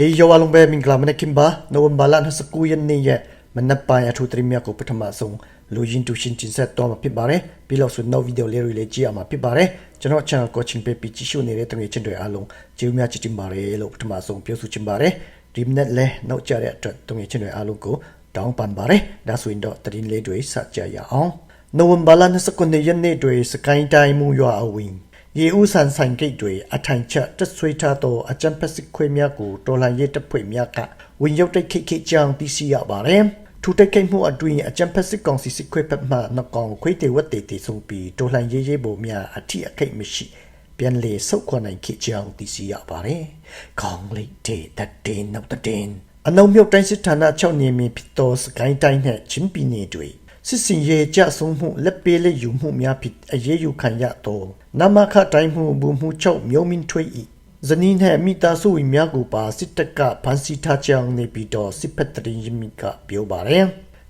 ဟေးယောဝလုံးပဲမင်္ဂလာမနက်ခင်ပါနိုဝင်ဘာလ29ရက်နေ့ရဲ့မနက်ပိုင်းအထူးသတင်းများကိုပထမဆုံးလူရင်းတူရှင်တင်ဆက်တော့မှာဖြစ်ပါတယ်ပြီးတော့ဆိုနောက်ဗီဒီယိုလေးတွေလည်းကြည့်ရမှာဖြစ်ပါတယ်ကျွန်တော် channel coaching page ကြည့်ရှုနေတဲ့တငယ်ချင်းတွေအားလုံးကျေးဇူးများချစ်တင်ပါတယ်လို့ပထမဆုံးပြောဆိုချင်ပါတယ်ဒီမနက်လဲနောက်ကြတဲ့အတွက်တငယ်ချင်းတွေအားလုံးကိုတောင်းပန်ပါတယ်ဒါဆိုရင်တော့သတင်းလေးတွေစကြရအောင်နိုဝင်ဘာလ29ရက်နေ့တွေစကိုင်းတိုင်းမူရွာအဝင်း ရေဦးဆန်ဆိုင်ဂိတ်တွေအထိုင်ချက်တက်ဆွေးထားသောအကြံဖက်စစ်ခွေများကိုတော်လှန်ရေးတပ်ဖွဲ့များကဝင်ရောက်တိုက်ခိတ်ခိတ်ကြောင်းသိရှိရပါတယ်။ထူတိုက်ခိုက်မှုအတွင်းအကြံဖက်စစ်ကောင်စီစစ်ခွေဘက်မှနှကောင်ခွေးတေဝတ်တေတေဆုံးပြီးတော်လှန်ရေးရေးပုံများအထိအခိတ်မရှိပြန်လေဆုတ်ခွာနိုင်ခိတ်ကြောင်းသိရှိရပါတယ်။ခေါင်းလေးတေတတေနောက်တတင်းအနုံမြုပ်တိုင်းစစ်ဌာန6နေမီဖြစ်သောစကိုင်းတိုင်းနှင့်ချင်းပြည်နယ်တွေစစ်စင်ရေးကြဆုံးမှုလက်ပေးလက်ယူမှုများဖြစ်အရေးယူခံရသော နမခတိုင်းမှုဘူမှုချုပ်မျိုးမင်းထွေး၏ဇနီးနှင့်မိသားစုဝင်များကိုပါစစ်တပ်ကဖမ်းဆီးထားကြောင်းနေပြီးတော့စစ်ဖက်တရင်ရမီကပြောပါရယ်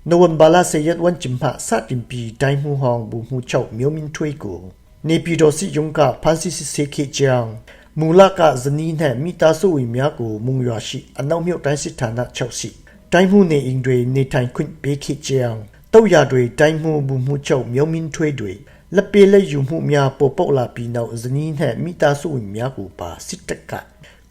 နိုဝင်ဘာလ10ရက်ဝန်ကျင်းမှစတင်ပြီးတိုင်းမှုဟောင်းဘူမှုချုပ်မျိုးမင်းထွေးကိုနေပြည်တော်စစ်ရုံးကဖမ်းဆီးစစ်ဆေးခဲ့ကြောင်းမူလကဇနီးနှင့်မိသားစုဝင်များကိုမုံရွာရှိအနောက်မြို့တိုင်းစစ်ဌာန6ရှိတိုင်းမှုနေအိမ်တွေနေထိုင်ခွင့်ပေးခဲ့ကြောင်းတုတ်ရတွေတိုင်းမှုဘူးမှုချုပ်မြို့မင်းထွေးတွေ လက်ပေလက်ယူမှုများပေါ်ပေါက်လာပြီးနောက်ဇနီးနှင့်မိသားစုဝင်များကိုပါစစ်တပ်က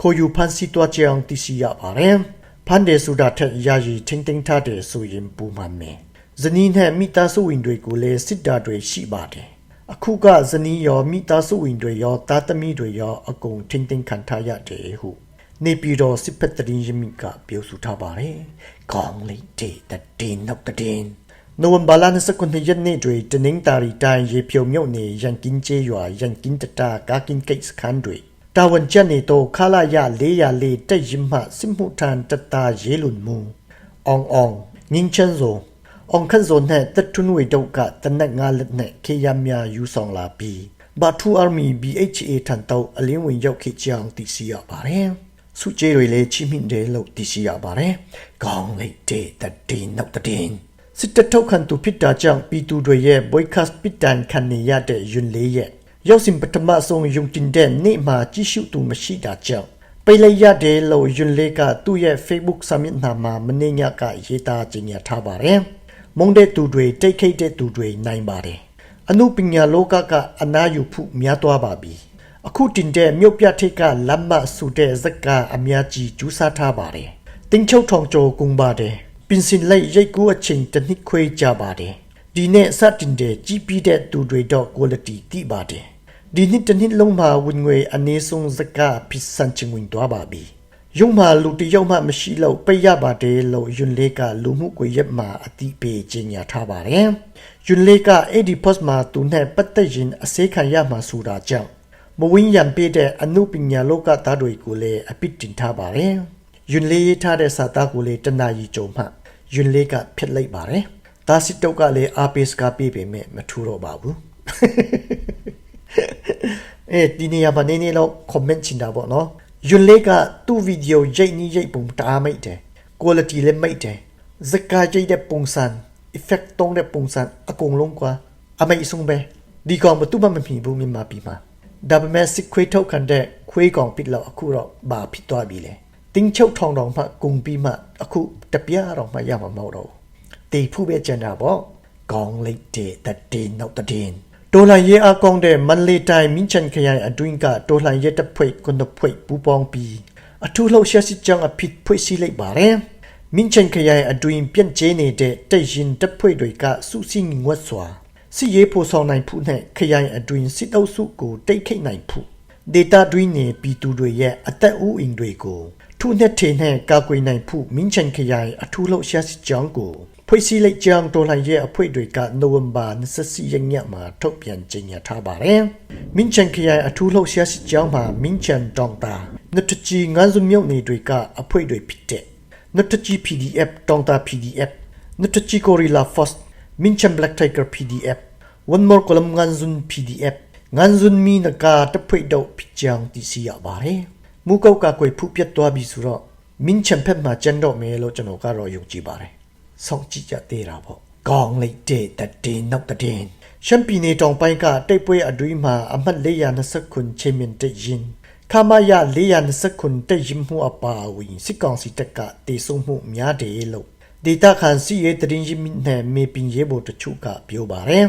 ခေါ်ယူဖမ်းဆီးသွားကြောင်းသိရှိရပါတယ်။ဖမ်းတယ်ဆိုတာထက်ယာယီထိမ့်သိမ်းထားတယ်ဆိုရင်ပူမှန်မယ်။ဇနီးနှင့်မိသားစုဝင်တွေကိုလည်းစစ်တာတွေရှိပါတယ်။အခုကဇနီးရောမိသားစုဝင်တွေရောတာသမီတွေရောအကုန်ထိမ့်သိမ်းခံထားရတယ်ဟုနေပြည်တော်စစ်ဖက်တရင်ရမိကပြောဆိုထားပါတယ်။ကောင်းလေးတဲ့တဲ့နောက်တဲ့ နိုဝင်ဘာလ29ရက်နေ့တွင်တနင်္သာရီတိုင်းရေဖြုံမြို့နယ်ရန်ကင်းကျေးရွာရန်ကင်းတတာကာကင်းကိတ်စခန်းတွင်တာဝန်ကျနေသောခလာရ404တက်ရင်မှစစ်မှုထမ်းတတာရေလွန်မှုအောင်အောင်ငင်းချန်ဇိုအောင်ခန့်ဇိုနှင့်တက်ထွန်းဝေတုတ်ကတနက်ငါလက်နှင့်ခေရများယူဆောင်လာပြီးဘာထူအာမီ BHA ထန်တောက်အလင်းဝင်ရောက်ခေကြောင်းသိရှိရပါတယ်စုကျေးတွေလည်းချိမိတယ်လို့သိရှိရပါတယ်။ကောင်းလိုက်တဲ့တည်နောက်တည် စစ်တပ်ထုတ်ခံသူဖြစ်တာကြောင့်ပြည်သူတွေရဲ့ boycott ပစ်တန်ခံနေရတဲ့ယွန်းလေးရဲ့ရောက်စဉ်ပထမဆုံးယုံတင်တဲ့နေ့မှာကြီးစုသူမရှိတာကြောင့်ပိတ်လိုက်ရတယ်လို့ယွန်းလေးကသူ့ရဲ့ Facebook စာမျက်နှာမှာမနေ့ညကရေးသားကြေညာထားပါတယ်။မုံတဲ့သူတွေတိတ်ခိတ်တဲ့သူတွေနိုင်ပါတယ်။အမှုပညာလောကကအနာယူဖို့များသွားပါပြီ။အခုတင်တဲ့မြို့ပြထိပ်ကလမ်းမဆူတဲ့ဇက်ကအများကြီးကျူးစားထားပါတယ်။တင်းချုပ်ထောင်ကျော်ကုန်ပါတယ်။ ပင်စင်လိုက်ရိတ်ကူးအချိန်တစ်နှစ်ခွဲကြပါတယ်ဒီနေ့စတင်တဲ့ကြီးပြီးတဲ့သူတွေတော့ quality တိပါတယ်ဒီနှစ်တစ်နှစ်လုံးမှာဝင်ငွေအနည်းဆုံးစကားဖြစ်စံချင်ဝင်သွားပါပြီရုံမှာလူတယောက်မှမရှိလို့ပိတ်ရပါတယ်လို့ယွန်းလေးကလူမှုကွေရက်မှာအတိပေးကြေညာထားပါတယ်ယွန်းလေးကအဲ့ဒီ post မှာသူနဲ့ပတ်သက်ရင်အစေခံရမှာဆိုတာကြောင့်မဝင်းရံပေးတဲ့အမှုပညာလောကသားတွေကိုလည်းအပစ်တင်ထားပါတယ် ယွန်းလေးရေးထားတဲ့စာသားကိုလည်းတနာရီကြုံမှယွန်းလေးကဖြစ်လိုက်ပါတယ်။ဒါစစ်တုတ်ကလည်းအားပေးစကားပေးပေမဲ့မထူတော့ပါဘူး။အဲဒီနေရာမှာနေနေတော့ comment ချင်တာပေါ့နော်။ယွန်းလေးကသူ့ဗီဒီယိုရိတ်နီးရိတ်ပုံတအားမိတ်တယ်။ quality လည်းမိတ်တယ်။ဇကာရိတ်တဲ့ပုံစံ effect တုံးတဲ့ပုံစံအကုန်လုံးကွာအမိတ်ဆုံးပဲဒီကောင်မတူမမမြင်ဘူးမြန်မာပြည်မှာဒါပေမဲ့စစ်ခွေးထုတ်ခံတဲ့ခွေးကောင်ပစ်တော့အခုတော့ဘာဖြစ်သွားပြီလဲ တင်းချုပ်ထောင်တော်မှဂုံပြီးမှအခုတပြားတော့မှရမှာမဟုတ်တော့တေဖူးပဲကျန်တာပေါ့ကောင်းလိုက်တဲ့တည်နောက်တည်တော်လှန်ရေးအကောင့်တဲ့မန်လေးတိုင်းမြင်းချန်ခရိုင်အတွင်းကတော်လှန်ရေးတပ်ဖွဲ့ကွန်တပ်ဖွဲ့ပူးပေါင်းပြီးအထူးလှုပ်ရှားစစ်ကြောင်းအဖြစ်ဖွဲ့စည်းလိုက်ပါတယ်မြင်းချန်ခရိုင်အတွင်းပြန့်ကျဲနေတဲ့တပ်ရင်တပ်ဖွဲ့တွေကစုစည်းငွတ်စွာစစ်ရေးဖို့ဆောင်နိုင်ဖို့နဲ့ခရိုင်အတွင်းစစ်အုပ်စုကိုတိတ်ခိတ်နိုင်ဖို့ဒေတာတွင်းနေပြည်သူတွေရဲ့အသက်အိုးအိမ်တွေကို ထုနဲ့ထေနဲ့ကာကွယ်နိုင်ဖို့မင်းချန်ခရိုင်အထူးလှုပ်ရှားစစ်ကြောင်းကိုဖွဲ့စည်းလိုက်ကြောင်းတော်လှန်ရေးအဖွဲ့တွေကနိုဝင်ဘာ24ရက်နေ့မှာထုတ်ပြန်ကြေညာထားပါတယ်။မင်းချန်ခရိုင်အထူးလှုပ်ရှားစစ်ကြောင်းမှာမင်းချန်တောင်တာနတကြီးငန်းစုမြုပ်နေတွေကအဖွဲ့တွေဖြစ်တဲ့နတကြီး PDF တောင်တာ PDF နတကြီး Gorilla Force မင်းချန် Black Tiger PDF One More Column ငန်းစု PDF ငန်းစုမီနကာတဖွဲ့တော့ဖြစ်ကြောင်းသိရှိရပါတယ်။ မူကောက်ကကွယ်ဖူးပြတ်သွားပြီဆိုတော့မင်းချန်ဖက်မှာကျန်တော့မယ်လို့ကျွန်တော်ကတော့ယုံကြည်ပါတယ်။စောင့်ကြည့်ကြသေးတာပေါ့။ကောင်းလိုက်တဲ့တည်နောက်တည်ရှမ်ပီနေတောင်ပိုင်းကတိတ်ပွဲအတွင်းမှာအမှတ်429ချင်းမြင့်တရင်ခမရ429တက်ရင်မှုအပါအဝင်စစ်ကောင်စီတပ်ကတေဆုံးမှုများတယ်လို့ဒေတာခန်စီရဲ့တရင်ရင်နဲ့မေပင်ရဲဘော်တချို့ကပြောပါတယ်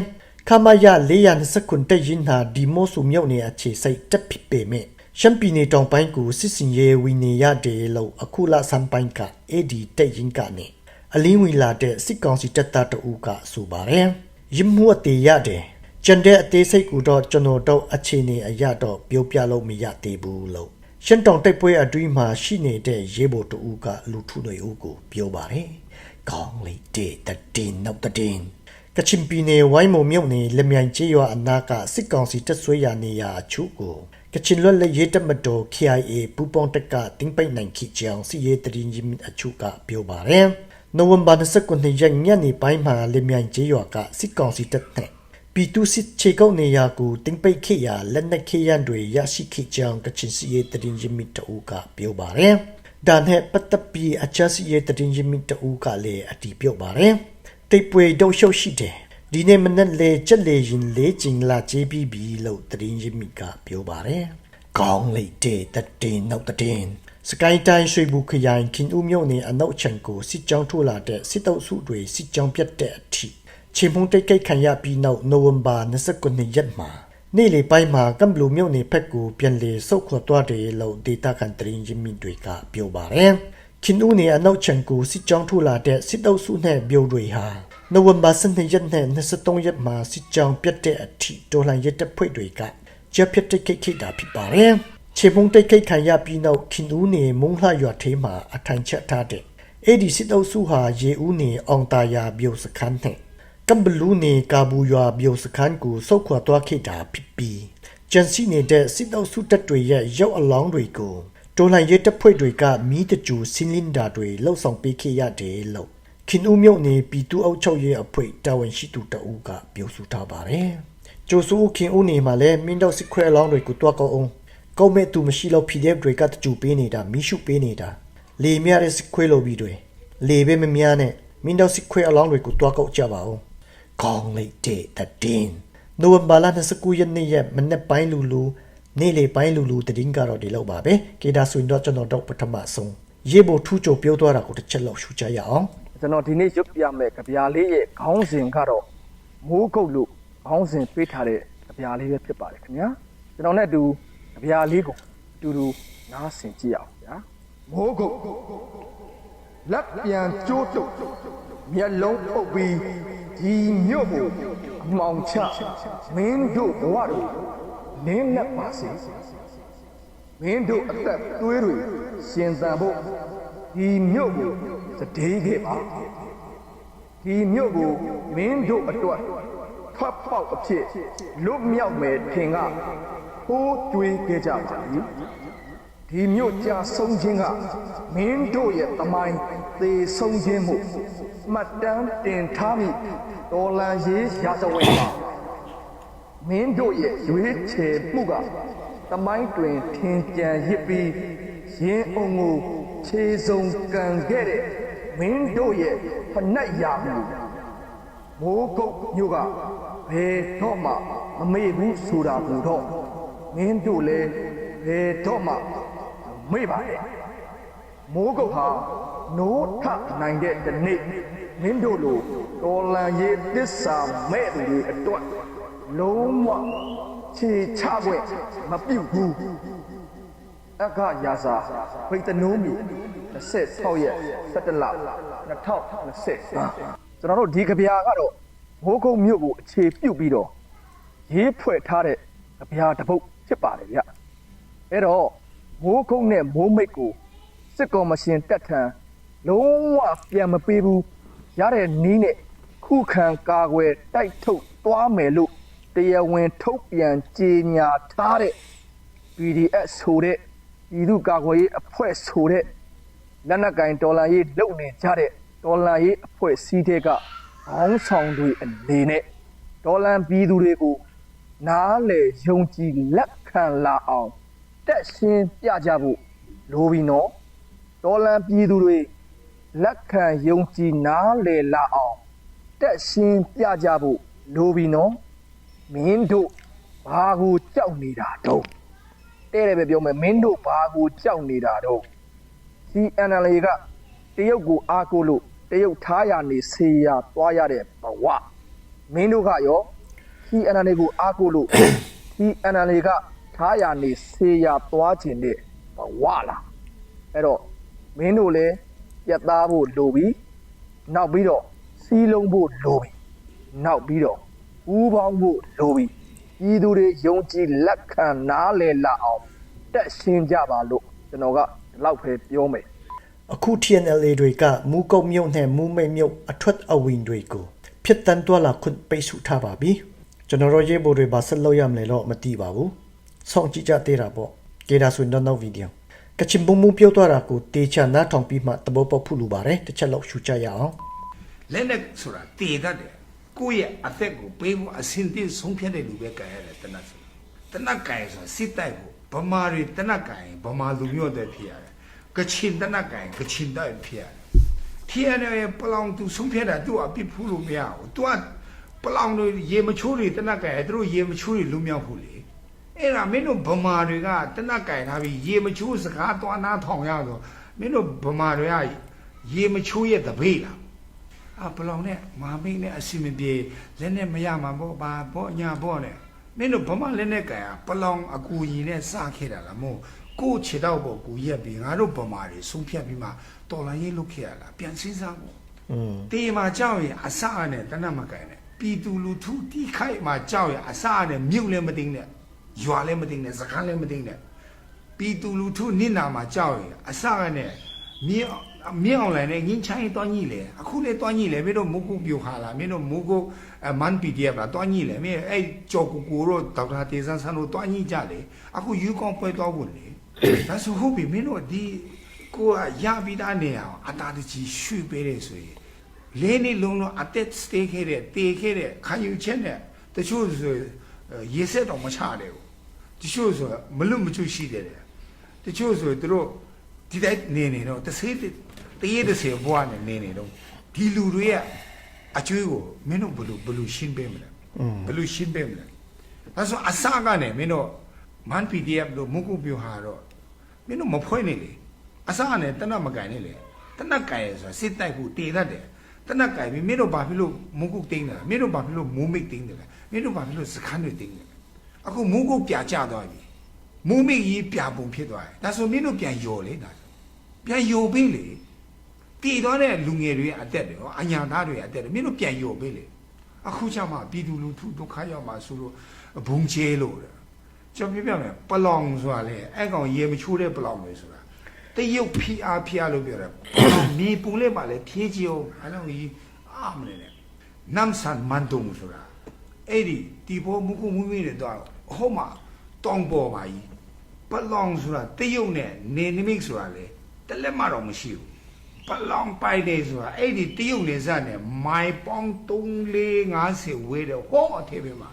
ခမရ429တက်ရင်ဟာဒီမိုဆူမြောက်နေအခြေစိတ်တက်ဖြစ်ပေမဲ့ ရှမ်ပီနေတောင်ပိုင်းကိုစစ်စင်ရဲဝီနေရတယ်လို့အခုလဆမ်ပိုင်းကအေဒီတက်ရင်ကနေအလင်းဝီလာတဲ့စစ်ကောင်စီတပ်သားတအူးကဆိုပါတယ်ရင်မှုအသေးရတယ်ကျန်တဲ့အသေးစိတ်ကူတော့ကျွန်တော်တို့အခြေအနေအရတော့ပြောပြလို့မရသေးဘူးလို့ရှင်းတောင်တိုက်ပွဲအတွင်းမှာရှိနေတဲ့ရေဘော်တူကလူထုတွေဦးကိုပြောပါတယ်။ကောင်းလေတဲ့တတင်နောက်တတင် ကချင်ပြည်နယ်ဝိုင်းမုံမြုပ်နေလက်မြိုင်ကျေးရွာအနာကစစ်ကောင်စီတပ်ဆွဲရာနေရာအချို့ကိုကချင်လွတ်လပ်ရေးတပ်မတော် KIA ပူပေါင်းတပ်ကတင်းပိတ်နိုင်ခိကြောင်စီရေးတရင်ကြီးအချို့ကပြောပါတယ်။နိုဝင်ဘာ29ရက်ညနေပိုင်းမှာလက်မြိုင်ကျေးရွာကစစ်ကောင်စီတပ်နဲ့ပီတူစစ်ချေကုတ်နေရာကိုတင်းပိတ်ခိရာလက်နက်ခိရန်တွေရရှိခိကြောင်ကချင်စီရေးတရင်ကြီးမိတူကပြောပါတယ်။ဒါနဲ့ပတ်သက်ပြီးအချာစီရေးတရင်ကြီးမိတူကလည်းအတီးပြောပါတယ်။ တိတ်ပွေတော့ရှုပ်ရှိတယ်။ဒီနေ့မနေ့လေချက်လေရင်လေးကျင်လာကြေးပြီးပြီလို့တရင်ကြီးမိကပြောပါတယ်။ကောင်းလေတဲ့တတင်နောက်တတင်စကိုင်းတိုင်းရွှေဘူခရိုင်ခင်ဦးမြို့နယ်အနောက်ချန်ကိုစစ်ကြောင်းထိုးလာတဲ့စစ်တုပ်စုတွေစစ်ကြောင်းပြတ်တဲ့အထိချေမုံတိတ်ကိတ်ခံရပြီးနောက်နိုဝင်ဘာ29ရက်မှာနေ့လေပိုင်းမှာကမ်ဘလူမြို့နယ်ဖက်ကိုပြန်လေဆုတ်ခွာသွားတယ်လို့ဒေတာကန်တရင်ရင်းမြစ်တွေကပြောပါတယ်။ ခင်ဦးနယ်အနောက်ချန်ကိုစစ်ကြောင်းထိုးလာတဲ့စစ်တုပ်စုနဲ့ biểu တွေဟာနိုဝင်ဘာ12ရက်နဲ့23ရက်မှာစစ်ကြောင်းပြတ်တဲ့အထိဒေါ်လာရက်တပ်ဖွဲ့တွေကကြက်ပြတ်တိတ်ကိတ်ခိတာဖြစ်ပါတယ်။ချေမုံတိတ်ကိတ်ခံရပြီးနောက်ခင်ဦးနယ်မုံလှရွာထဲမှာအထိုင်ချက်ထားတဲ့အဲ့ဒီစစ်တုပ်စုဟာရေဦးနယ်အောင်တာယာ biểu စခန်းနဲ့ကမ်ဘလူးနေကာဘူရွာ biểu စခန်းကိုစုတ်ခွာသွားခဲ့တာဖြစ်ပြီးဂျန်စီနေတဲ့စစ်တောက်စုတပ်တွေရဲ့ရောက်အလောင်းတွေကို တိုလန်ရဲတပ်ဖွဲ့တွေကမီးတကြူစင်းလင်းတာတွေလှုပ်ဆောင်ပေးခဲ့ရတယ်လို့ခင်ဦးမြုပ်နေပြည်သူ့အုပ်ချုပ်ရေးအဖွဲ့တာဝန်ရှိသူတအူးကပြောဆိုထားပါတယ်။ကျိုးဆူခင်ဦးနေမှာလည်းမင်းတို့စစ်ခွဲအလောင်းတွေကိုတွားကောက်အောင်ကောက်မဲ့သူမရှိလို့ PDF တွေကတကြူပေးနေတာမီးရှုပေးနေတာလေမြရတဲ့စစ်ခွဲလိုပြီးတွေလေပဲမများနဲ့မင်းတို့စစ်ခွဲအလောင်းတွေကိုတွားကောက်ကြပါဦး။ကောင်းလိုက်တဲ့တည်င်းနိုဝင်ဘာလ29ရက်နေ့ရက်မနေ့ပိုင်းလူလူ နေ့လေပိုင်းလူလူတည်င်းကတော့ဒီလောက်ပါပဲကေဒါဆွင်တော့ကျွန်တော်တော့ပထမဆုံးရေဘိုထူးချိုပြောသွားတာကိုတစ်ချက်လောက်ရှုချရအောင်ကျွန်တော်ဒီနေ့ရုပ်ပြမဲ့ကြပြာလေးရဲ့ခေါင်းစဉ်ကတော့မိုးကုတ်လို့ခေါင်းစဉ်ပေးထားတဲ့ကြပြာလေးပဲဖြစ်ပါတယ်ခင်ဗျာကျွန်တော်နဲ့အတူကြပြာလေးကိုအတူတူနားဆင်ကြည့်အောင်ဗျာမိုးကုတ်လက်ပြန်ကျိုးတုပ်မျက်လုံးပုတ်ပြီးဒီမြို့ကိုအမောင်ချမင်းတို့ဘဝတို့ နင်းလက်ပါစေမင်းတို့အသက်သွေးတွေရှင်သန်ဖို့ဒီမြို့ကိုစတေးခဲ့ပါဒီမြို့ကိုမင်းတို့အတွက်ဖတ်ပေါက်အဖြစ်လွတ်မြောက်မယ်ထင်ကထိုးကြွေးခဲ့ကြပါ၏ဒီမြို့ကြာဆုံးခြင်းကမင်းတို့ရဲ့တမိုင်းသေဆုံးခြင်းမှုမှတ်တမ်းတင်ထားမိတော်လန်ရေးရာဇဝင် မှာမင်းတို့ရဲ့ရွေးချယ်မှုကတမိုင်းတွင်ထင်ကြံရစ်ပြီးရင်းအုံကိုခြေစုံကန်ခဲ့တဲ့မင်းတို့ရဲ့ဖနက်ရာမှုမိုးကုတ်မြို့ကဘယ်တော့မှမမေ့ဘူးဆိုတာကိုတော့မင်းတို့လည်းဘယ်တော့မှမေ့ပါနဲ့မိုးကုတ်ဟာနိုးထနိုင်တဲ့ဒီနေ့မင်းတို့လိုတော်လန်ရေးသစ္စာမဲ့သူတွေအတွက် လုံးဝခြေချခွင့်မပြုတ်ဘူးအခရာစာဖိတ်တနိုးမီ26ရက်17လ2020ကျွန်တော်တို့ဒီကြပြာကတော့မိုးကုတ်မြို့ကိုအခြေပြုတ်ပြီးတော့ရေးဖွဲ့ထားတဲ့ကြပြာတစ်ပုဒ်ဖြစ်ပါတယ်ဗျအဲ့တော့မိုးကုတ်နဲ့မိုးမိတ်ကိုစစ်ကော်မရှင်တက်ထံလုံးဝပြန်မပေးဘူးရတဲ့နီးနဲ့ခုခံကာကွယ်တိုက်ထုတ်သွားမယ်လို့ တရားဝင်ထုတ်ပြန်ကြေညာထားတဲ့ PDF ဆိုတဲ့ပြည်သူ့ကာကွယ်ရေးအဖွဲ့ဆိုတဲ့လက်နက်ကင်ဒေါ်လာရေးလုပ်နေကြတဲ့ဒေါ်လာရေးအဖွဲ့စည်းတဲ့ကခေါင်းဆောင်တွေအနေနဲ့ဒေါ်လာပြည်သူတွေကိုနားလေယုံကြည်လက်ခံလာအောင်တက်ရှင်းပြကြဖို့လိုပြီနော်ဒေါ်လာပြည်သူတွေလက်ခံယုံကြည်နားလေလာအောင်တက်ရှင်းပြကြဖို့လိုပြီနော် မင်းတို့ဘာကိုကြောက်နေတာတော့တဲ့တယ်ပဲပြောမယ်မင်းတို့ဘာကိုကြောက်နေတာတော့ CNL ကတရုတ်ကိုအားကိုးလို့တရုတ်ထားရနေဆေးရသွားရတဲ့ဘဝမင်းတို့ကရော CNL ကိုအားကိုးလို့ CNL ကထားရနေဆေးရသွားခြင်းတဲ့ဘဝလားအဲ့တော့မင်းတို့လည်းပြတ်သားဖို့လိုပြီနောက်ပြီးတော့စီးလုံးဖို့လိုပြီနောက်ပြီးတော့ ဦးပေါင်းဖို့လိုပြီပြည်သူတွေယုံကြည်လက်ခံနားလည်လာအောင်တက်ရှင်းကြပါလို့ကျွန်တော်ကဒီလောက်ပဲပြောမယ်အခု TNLA တွေကမူကုတ်မြုပ်နဲ့မူမိတ်မြုပ်အထွက်အဝင်တွေကိုဖြစ်တန်းတွာလာခွင့်ပိတ်ဆို့ထားပါပြီကျွန်တော်တို့ရေးဖို့တွေပါဆက်လုပ်ရမလဲတော့မသိပါဘူးစောင့်ကြည့်ကြသေးတာပေါ့ကေဒါဆိုရင်တော့နောက်ဗီဒီယိုကချင်ဘုံမူပြောသွားတာကိုတေချာနားထောင်ပြီးမှသဘောပေါက်ဖို့လိုပါတယ်တစ်ချက်လောက်ရှုကြရအောင်လက်နဲ့ဆိုတာတည်တတ်တယ် ကိုယ့်ရဲ့အသက်ကိုပေးဖို့အစင်တင်ဆုံးဖြတ်တဲ့လူပဲကြိုင်ရတယ်တနတ်ဆိုတနတ်ကြိုင်ဆိုတာစစ်တိုက်ဖို့ဗမာတွေတနတ်ကြိုင်ဗမာလူမျိုးတွေဖြစ်ရတယ်ကချင်တနတ်ကြိုင်ကချင်တိုက်ဖြစ်ရတယ်ထီရတဲ့ပလောင်သူဆုံးဖြတ်တာသူအပြစ်ဖူးလို့မရဘူးသူကပလောင်တွေရေမချိုးတွေတနတ်ကြိုင်သူတို့ရေမချိုးတွေလူမြောက်ဖို့လေအဲ့ဒါမင်းတို့ဗမာတွေကတနတ်ကြိုင်ထားပြီးရေမချိုးစကားသွားနာထောင်ရဆိုမင်းတို့ဗမာတွေကရေမချိုးရဲ့တပိတ်လား အာဘလောင်နဲ့မဟာမိတ်နဲ့အစီမပြေလက်နဲ့မရမှာပေါ့ပါပေါ့ညာပေါ့နဲ့မင်းတို့ဘမလက်နဲ့ကန်ဟာဘလောင်အကူကြီးနဲ့စခဲ့တာလားမို့ကိုခြေတော့ပေါ့ကိုရက်ပြီးငါတို့ဘမာတွေဆုံးဖြတ်ပြီးမှတော်လိုင်းရေးလုပ်ခဲ့ရလားပြန်စဉ်းစားပေါ့อืมတေးမှာကြောက်ရင်အစအနဲ့တနတ်မကန်နဲ့ပြည်သူလူထုတိခိုက်မှာကြောက်ရင်အစအနဲ့မြုပ်လည်းမသိနဲ့ရွာလည်းမသိနဲ့စကားလည်းမသိနဲ့ပြည်သူလူထုနစ်နာမှာကြောက်ရင်အစအနဲ့မြင်း မြင်းအောင်လိုင်းနဲ့ငင်းချိုင်းတွားညိလေအခုလည်းတွားညိလေမင်းတို့မုကုပြိုခါလာမင်းတို့မုကုအမန်ပီဒီအက်လာတွားညိလေမင်းအဲ့ကြော်ကူကူတို့ဒေါက်တာတေဆန်းဆန်းတို့တွားညိကြလေအခုယူကောင်ပွဲတွားဖို့လေဒါဆိုဟုတ်ပြီမင်းတို့ဒီကိုကရပြီးသားနေအောင်အတားတကြီးရွှေ့ပေးတယ်ဆိုရင်လေးနှစ်လုံးလုံးအသက်စတေးခဲ့တဲ့တေခဲ့တဲ့ခံယူချက်နဲ့တချို့ဆိုရေဆက်တော့မချတယ်ဘူးတချို့ဆိုမလွတ်မချွရှိတယ်တဲ့တချို့ဆိုသူတို့ဒီတိုင်းနေနေတော့တစ်စေး တရေတစ်စေးဘွားနဲ့နေနေတော့ဒီလူတွေရဲ့အကျွေးကိုမင်းတို့ဘယ်လိုဘယ်လိုရှင်းပေးမလဲဘယ်လိုရှင်းပေးမလဲအဲဆိုအစကနေမင်းတို့ man pdf လို့မုကုပြဟာတော့မင်းတို့မဖွဲ့နေလေအစကနေတနတ်မကန်နေလေတနတ်ကန်ရဲဆိုတာစစ်တိုက်ဖို့တည်တတ်တယ်တနတ်ကန်ပြီးမင်းတို့ဘာဖြစ်လို့မုကုတင်းတယ်လဲမင်းတို့ဘာဖြစ်လို့မူးမိတ်တင်းတယ်လဲမင်းတို့ဘာဖြစ်လို့စခန်းတွေတင်းတယ်လဲအခုမုကုပြကြသွားပြီမူးမိတ်ကြီးပြပုံဖြစ်သွားတယ်ဒါဆိုမင်းတို့ပြန်ယော်လေဒါဆိုပြန်ယော်ပေးလေ တည်သွားတဲ့လူငယ်တွေရဲ့အသက်တွေရောအညာသားတွေရဲ့အသက်တွေမင်းတို့ပြန်ယော်ပေးလေအခုကျမှပြည်သူလူထုဒုက္ခရောက်မှာဆိုလို့ဘုံချဲလို့တဲ့ကျွန်တော်ပြောပြမယ်ပလောင်ဆိုတာလေအဲ့ကောင်ရေမချိုးတဲ့ပလောင်ပဲဆိုတာတရုတ်ဖီအားဖီအားလို့ပြောတယ်မြေပူလေးပါလေဖြေးကြည့်အောင်အဲ့လိုကြီးအာမနေနဲ့နမ်ဆန်မန်တုံဆိုတာအဲ့ဒီဒီဘောမူကူမူမီတွေတော့ဟိုမှာတောင်ပေါ်ပါကြီးပလောင်ဆိုတာတရုတ်နဲ့နေနိမိတ်ဆိုတာလေတလက်မှတော့မရှိဘူး ပလောင်ပိုက်တယ်ဆိုတာအဲ့ဒီတရုတ်နေစနဲ့မိုင်ပေါင်း3 4 50ဝေးတယ်ဟောအထည်ပဲမှာ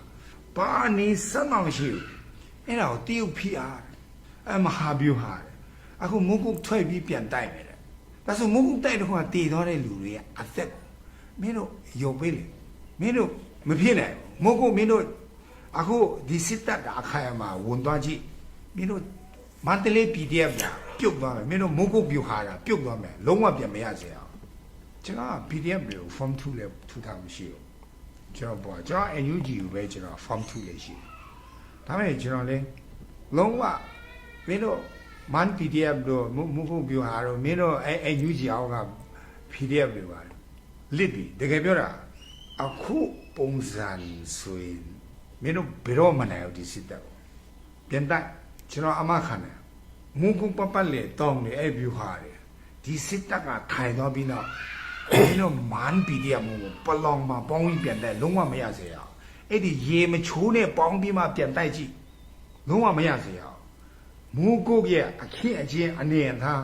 ဘာနေစမ်းမှမရှိဘူးအဲ့ဒါကိုတရုတ်ဖိအားတယ်အဲမဟာဗျူဟာတယ်အခုမုတ်ကုတ်ထွက်ပြီးပြန်တိုက်မယ်တဲ့ဒါဆိုမုတ်ကုတ်တိုက်တော့ကတည်သွားတဲ့လူတွေကအသက်ကိုမင်းတို့ယုံပေးလေမင်းတို့မဖြစ်နိုင်ဘူးမုတ်ကုတ်မင်းတို့အခုဒီစစ်တပ်ကအခိုင်အမာဝန်သွားကြည့်မင်းတို့မန္တလေး PDF က ပြုတ်သွားမယ်မင်းတို့မုတ်ကုတ်ဗျူဟာတာပြုတ်သွားမယ်လုံးဝပြန်မရစေအောင်ကျွန်တော်က PDF တွေကို form 2လဲထူထားမရှိဘူးကျွန်တော်ပေါ့ကျွန်တော် NUG ကိုပဲကျွန်တော် form 2လေးရှိတယ်ဒါပေမဲ့ကျွန်တော်လည်းလုံးဝမင်းတို့ man PDF တို့မမဟုတ်ပြောဟာတော့မင်းတို့အဲအဲ UG အောင်က PDF တွေပါလစ်ပြီတကယ်ပြောတာအခုပုံစံဆိုရင်မင်းတို့ဘယ်တော့မှနိုင်ဘူးဒီစစ်တပ်ကိုပြန်တိုက်ကျွန်တော်အမခံတယ် မူကုပပလေတောင်းနေအဲ့ view ဟာတယ်ဒီစစ်တပ်ကထိုင်တော့ပြီးတော့မင်းတို့ man PDF မို့ပလောင်မှာပေါင်းပြီးပြန်တိုက်လုံးဝမရစေရအောင်အဲ့ဒီရေမချိုးနဲ့ပေါင်းပြီးမှပြန်တိုက်ကြည့်လုံးဝမရစေရအောင်မူကုတ်ရဲ့အခင်းအကျင်းအနေအထား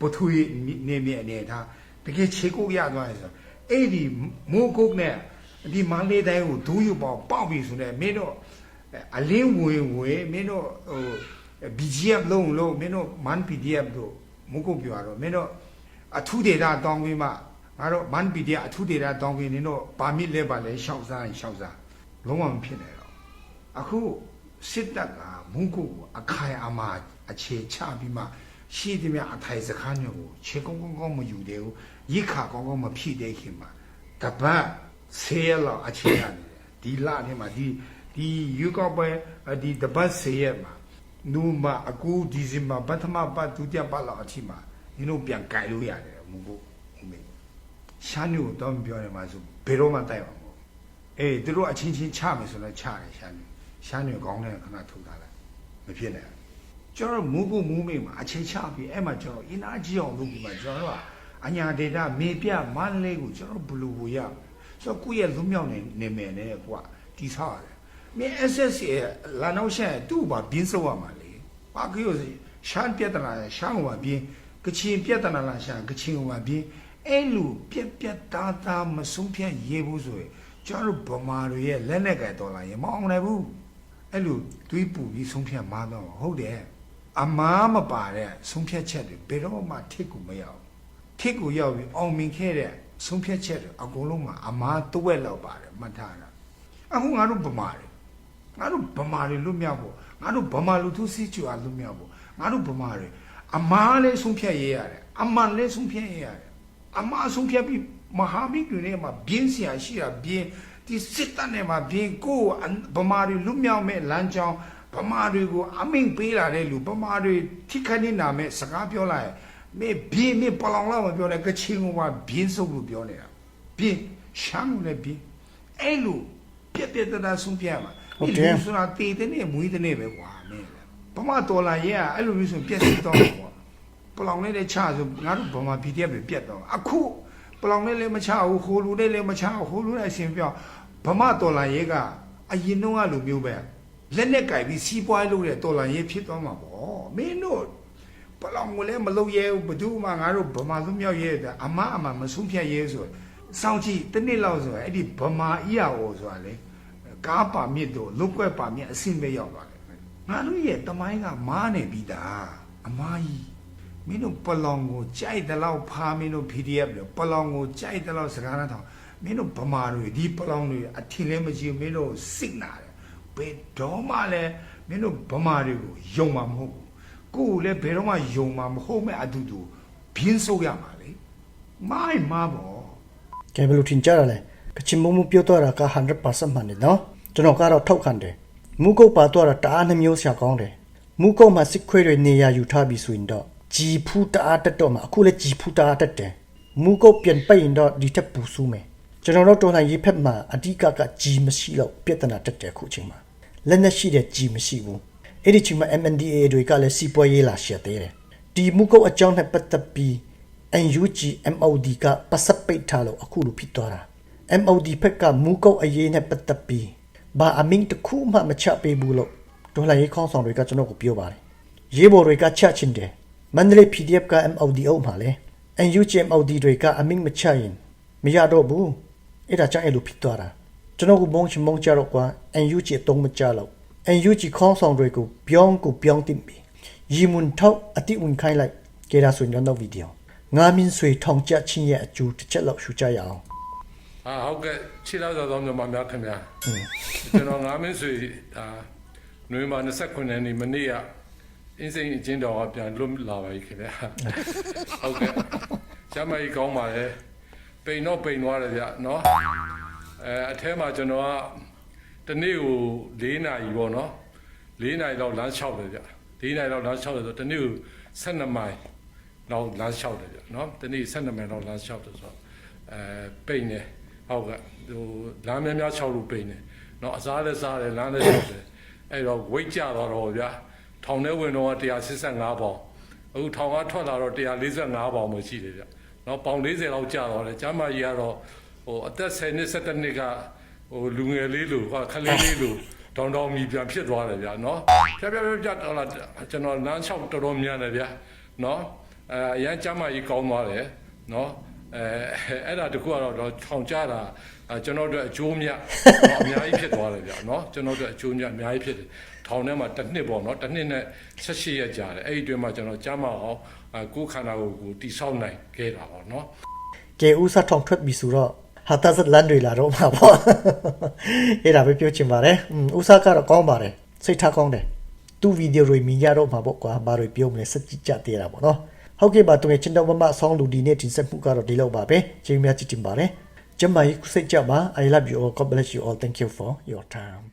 ပထဝီနေမြေအနေအထားတကယ်ခြေကုတ်ရသွားရဆိုအဲ့ဒီမူကုတ်နဲ့ဒီမန္တလေးတိုင်းကိုဒူးယူပေါပေါက်ပြီဆိုတော့မင်းတို့အလင်းဝင်ဝင်မင်းတို့ဟို BGF လုံးလုံးမင်းတို့ man PDF တို့မူကုတ်ပြောရတော့မင်းတို့အထူးဒေတာတောင်းပြီးမှငါတို့ man PDF အထူးဒေတာတောင်းပြီးနင်တို့ဗာမစ်လဲပါလဲရှောက်စားရင်ရှောက်စားလုံးဝမဖြစ်နိုင်တော့အခုစစ်တပ်ကမုန်းကိုကိုအခိုင်အမာအခြေချပြီးမှရှိသည်များအထိုင်စခန်းမျိုးကိုခြေကုန်းကုန်းကောင်းမယူသေးဘူးရိခါကောင်းကောင်းမဖြည့်သေးခင်မှာတပတ်ဆေးရလောက်အခြေရတယ်ဒီလထဲမှာဒီဒီယူကောက်ပွဲဒီတပတ်ဆေးရမှာ နူမအခုဒီဇင်ဘာပထမပတ်ဒုတိယပတ်လောက်အထိမှာဒီလိုပြန်ကြိုင်လို့ရတယ်မုန်းကိုဦးမေရှာညိုတော့မပြောရမှာဆိုဘယ်တော့မှတိုက်ပါမဟုတ်အေးသူတို့အချင်းချင်းချမယ်ဆိုတော့ချတယ်ရှာနေရှာနေကောင်းတယ်ခဏထုတ်ထားလိုက်မဖြစ်နဲ့ကျွန်တော်မူကူမူမိမှာအချင်းချပြီးအဲ့မှာကျွန်တော်အင်အားကြီးအောင်လုပ်ပြီးမှကျွန်တော်ကအညာဒေတာမေပြမန္တလေးကိုကျွန်တော်ဘလူဘူရဆိုတော့ကိုယ့်ရဲ့လွတ်မြောက်နေနေမယ်နဲ့ကွာတီးဆောက်ရတယ် မင်း SS ရဲ့လာနောက်ရှက်သူ့ဘာဘင်းစောရမှာလေဘာကြီးရရှမ်းပြဿနာရှမ်းဟောဘင်းကချင်ပြဿနာလားရှမ်းကချင်ဟောဘင်းအဲ့လူပြက်ပြက်သားသားမဆုံးဖြတ်ရေးဘူးဆိုရင်ကျွန်တော်တို့ဗမာတွေရဲ့လက်နဲ့ကဲတော်လာရင်မအောင်နိုင်ဘူးအဲ့လိုတွေးပူပြီးဆုံးဖြတ်မှာတော့ဟုတ်တယ်အမားမပါတဲ့ဆုံးဖြတ်ချက်တွေဘယ်တော့မှထိကူမရဘူးထိကူရောက်ပြီးအောင်မြင်ခဲ့တဲ့ဆုံးဖြတ်ချက်တွေအကုန်လုံးမှာအမားတဝက်လောက်ပါတယ်မှတ်ထားတာအခုငါတို့ဗမာတွေ ငါတို့ဗမာတွေလွတ်မြောက်ဖို့ငါတို့ဗမာလူထုစစ်ကြွာလွတ်မြောက်ဖို့ငါတို့ဗမာတွေအမားလေးဆုံးဖြတ်ရေးရတယ်အမှန်လေးဆုံးဖြတ်ရေးရတယ်အမအဆုံးဖြတ်ပြီးမဟာမိတ်တွေနဲ့မှာပြင်းစရာရှိတာပြင်းဒီစစ်တပ်နဲ့မှာပြင်းကိုယ်ဗမာတွေလွတ်မြောက်မဲ့လမ်းကြောင်းဗမာတွေကိုအမိန်ပေးလာတဲ့လူဗမာတွေထိခိုက်နေတာမဲ့စကားပြောလိုက်ရင်မေပြင်းမေပလောင်လာမပြောနဲ့ကချင်ကမှာပြင်းစုပ်လို့ပြောနေတာပြင်းရှမ်းလို့လည်းပြင်းအဲ့လိုပြက်ပြက်တတဆုံးဖြတ်မှာ ဒီလူဆိုတာတေးတဲ့နဲ့မွေးတဲ့နဲ့ပဲကွာမင်းဗမာတော်လာရဲ့အဲ့လိုမျိုးဆိုပြက်စီတော့ကွာပလောင်လေးလည်းချဆိုငါတို့ဗမာ PDF ပဲပြတ်တော့အခုပလောင်လေးလည်းမချဘူးဟိုလူလေးလည်းမချဘူးဟိုလူလည်းအရှင်ပြောဗမာတော်လာရဲကအရင်တော့ကလိုမျိုးပဲလက်နဲ့ကြိုက်ပြီးစီးပွားလုပ်တဲ့တော်လာရဲဖြစ်သွားမှာပေါ့မင်းတို့ပလောင်ကိုလည်းမလုပ်ရဲဘူးဘယ်သူမှငါတို့ဗမာလူမျိုးရဲတဲ့အမအမမဆုံးဖြတ်ရဲဆိုစောင့်ကြည့်တစ်နှစ်လောက်ဆိုအဲ့ဒီဗမာ EAO ဆိုတာလေ ကားပါမြစ်တို့လုတ်ကွက်ပါမြစ်အဆင့်ပဲရောက်သွားတယ်ငါတို့ရဲ့တမိုင်းကမားနေပြီသားအမားကြီးမင်းတို့ပလောင်ကိုကြိုက်တဲ့လောက်ဖာမင်းတို့ PDF လို့ပလောင်ကိုကြိုက်တဲ့လောက်စကားနာထောင်မင်းတို့ဗမာတွေဒီပလောင်တွေအထင်လည်းမကြည့်ဘူးမင်းတို့စိတ်နာတယ်ဘယ်တော့မှလည်းမင်းတို့ဗမာတွေကိုယုံမှာမဟုတ်ဘူးကိုယ်လည်းဘယ်တော့မှယုံမှာမဟုတ်မဲ့အတူတူဘင်းဆုပ်ရမှာလေမိုင်းမာဘောကဲဘယ်လိုထင်ကြရလဲကချင်မုံမပြောတော့တာက100%မှန်တယ်နော် ကျွန်တော်ကတော့ထောက်ခံတယ်မူကုတ်ပါတော့တာတအားနှမျိုးရှာကောင်းတယ်မူကုတ်မှာစစ်ခွေးတွေနေရာယူထားပြီးဆိုရင်တော့ဂျီဖူတအားတက်တော့မှာအခုလည်းဂျီဖူတအားတက်တယ်မူကုတ်ပြန်ပိတ်ရင်တော့ဒီထက်ပူဆူးမယ်ကျွန်တော်တို့တော်လှန်ရေးဖက်မှာအဓိကကဂျီမရှိတော့ပြဿနာတက်တယ်အခုချိန်မှာလက်နက်ရှိတဲ့ဂျီမရှိဘူးအဲ့ဒီချိန်မှာ MNDAA တွေကလည်းစီးပွားရေးလာရှက်သေးတယ်ဒီမူကုတ်အကြောင်းနဲ့ပတ်သက်ပြီး NUG MOD ကပတ်စပ်ပိတ်ထားလို့အခုလိုဖြစ်သွားတာ MOD ဖက်ကမူကုတ်အရေးနဲ့ပတ်သက်ပြီး ဘာအမင်းတစ်ခုမှမချပေးဘူးလို့ဒေါ်လာရေးခေါင်းဆောင်တွေကကျွန်တော်ကိုပြောပါတယ်ရေးဘော်တွေကချချင်းတယ်မန္တလေး PDF က MOD အုပ်မှာလဲ NUG MOD တွေကအမင်းမချရင်မရတော့ဘူးအဲ့ဒါကြောင့်အဲ့လိုဖြစ်သွားတာကျွန်တော်ကမုန်းချင်မုန်းကြတော့ကွာ NUG အတုံးမကြတော့ NUG ခေါင်းဆောင်တွေကိုပြောင်းကိုပြောင်းတင်ပြီးရီမွန်ထောက်အတိဝင်ခိုင်းလိုက်ကြရဆိုရင်တော့ဗီဒီယိုငါမင်းဆွေထောင်ကြချင်းရဲ့အကျိုးတစ်ချက်လောက်ရှုကြရအောင် အာဟုတ်ကဲ့ခြေလောက်သောမြန်မာများခင်ဗျာကျွန်တော်ငါမင်းဆွေအာနွေမာ29ရက်နေ့မနေ့ကအင်းစိန်အချင်းတော်ကပြန်လွတ်လာပါပြီခင်ဗျာဟုတ်ကဲ့ကျမကြီးကောင်းပါလေပိန်တော့ပိန်သွားတယ်ဗျနော်အဲအထဲမှာကျွန်တော်ကတနေ့ကို၄နာရီပေါ့နော်၄နာရီလောက်လမ်းလျှောက်တယ်ဗျ၄နာရီလောက်လမ်းလျှောက်တယ်ဆိုတနေ့ကို12မိုင်လောက်လမ်းလျှောက်တယ်ဗျနော်တနေ့12မိုင်လောက်လမ်းလျှောက်တယ်ဆိုတော့အဲပိန်တယ် ဟုတ်ကဲ့ဟိုလမ်းများများလျှောက်လို့ပိန်တယ်နော်အစားလည်းစားတယ်လမ်းလည်းလျှောက်တယ်အဲ့တော့ဝိတ်ကြတော့တော့ဗျာထောင်ထဲဝင်တော့185ပေါင်အခုထောင်ကထွက်လာတော့145ပေါင်ပဲရှိတယ်ဗျနော်ပေါင်40လောက်ကျတော့တယ်ကျမ်းမကြီးကတော့ဟိုအသက်10နှစ်17နှစ်ကဟိုလူငယ်လေးလိုဟာခလေးလေးလိုတောင်းတောင်းမြည်ပြန်ဖြစ်သွားတယ်ဗျာနော်ဖြတ်ဖြတ်ဖြတ်ဖြတ်တော့လာကျွန်တော်လမ်းလျှောက်တော်တော်များတယ်ဗျာနော်အဲအရန်ကျမ်းမကြီးကောင်းသွားတယ်နော် အဲအဲ့ဒါတခုကတော့တော့ထောင်ကြတာအဲကျွန်တော်တို့အကျိုးမြတ်အများကြီးဖြစ်သွားတယ်ဗျာနော်ကျွန်တော်တို့အကျိုးမြတ်အများကြီးဖြစ်တယ်ထောင်ထဲမှာတစ်နှစ်ပေါ့နော်တစ်နှစ်နဲ့18ရက်ကြာတယ်အဲ့ဒီအတွင်းမှာကျွန်တော်ကျမ်းမအောင်အဲကိုယ်ခန္ဓာကိုယ်ကိုတိဆောက်နိုင်ခဲ့တာပေါ့နော်ကဲဥစားထောင်ထွက်ပြီဆိုတော့ဟာတာဇက်လန်တွေလာတော့မှာပေါ့အဲ့ဒါပဲပြောချင်ပါတယ်อืมဥစားကတော့ကောင်းပါတယ်စိတ်ထားကောင်းတယ်သူ့ဗီဒီယိုတွေမြင်ရတော့မှာပေါ့ကွာဘာတွေပြောမလဲစကြည့်ကြသေးတာပေါ့နော် ဟုတ်ကဲ့ပါတကယ်ချင်းတော့မမဆောင်းလူဒီနေ့တင်ဆက်မှုကတော့ဒီလောက်ပါပဲချိန်များကြည့်တင်ပါတယ်ကျမကြီးခုစိတ်ကြပါ I love you all God bless you all thank you for your time